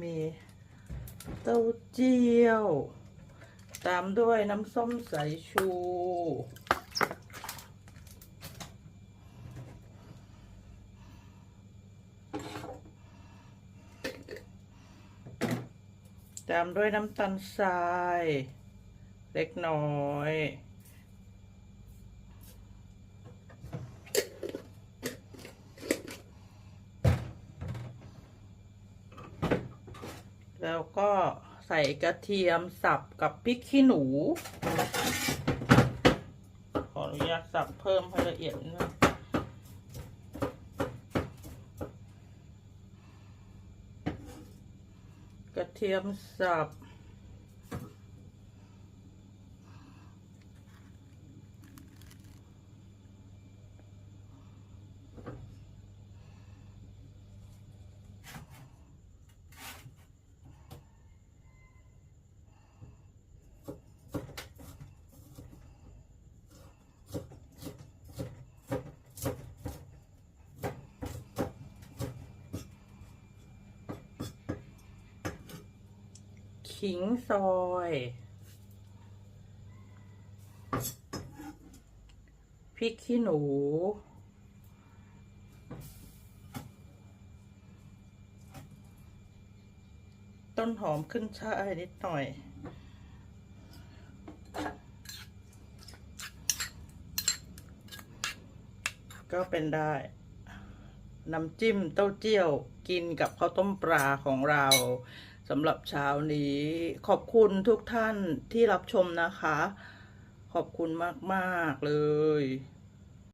มีเต้าเจี้ยว ตามด้วยน้ำส้มสายชู ตามด้วยน้ำตาลทราย เล็กน้อย แล้วก็ใส่กระเทียมสับกับพริกขี้หนู ขออนุญาตสับเพิ่มให้ละเอียดนะกระเทียมสับ ขิงซอย พริกขี้หนู ต้นหอมขึ้นช่ายนิดหน่อย ก็เป็นได้ น้ำจิ้มเต้าเจี้ยวกินกับข้าวต้มปลาของเรา สำหรับเช้านี้ขอบคุณทุกท่านที่รับชมนะคะ ขอบคุณมาก ๆ เลย